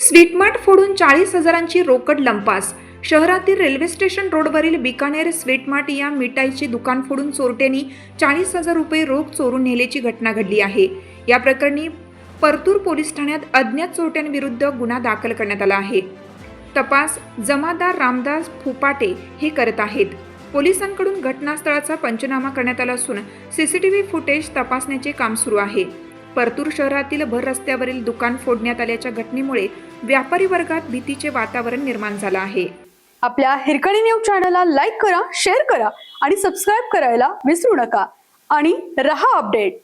स्वीटमार्ट फोडून चाळीस हजारांची रोकड लंपास. शहरातील रेल्वे स्टेशन रोडवरील बिकानेर स्वीटमार्ट या मिठाईचे दुकान फोडून चोरट्यांनी चाळीस हजार रुपये रोख चोरून नेल्याची घटना घडली आहे. या प्रकरणी परतूर पोलीस ठाण्यात अज्ञात चोरट्यांविरुद्ध गुन्हा दाखल करण्यात आला आहे. तपास जमादार रामदास फुपाटे हे करत आहेत. पोलिसांकडून घटनास्थळाचा पंचनामा करण्यात आला असून सीसीटीव्ही फुटेज तपासण्याचे काम सुरू आहे. परतूर शहरातील भर रस्त्यावरील दुकान फोडण्यात आल्याच्या घटनेमुळे व्यापारी वर्गात भीतीचे वातावरण निर्माण झालं आहे. आपल्या हिरकणी न्यूज चॅनलला लाईक करा शेअर करा आणि सबस्क्राईब करायला विसरू नका. आणि रहा अपडेट.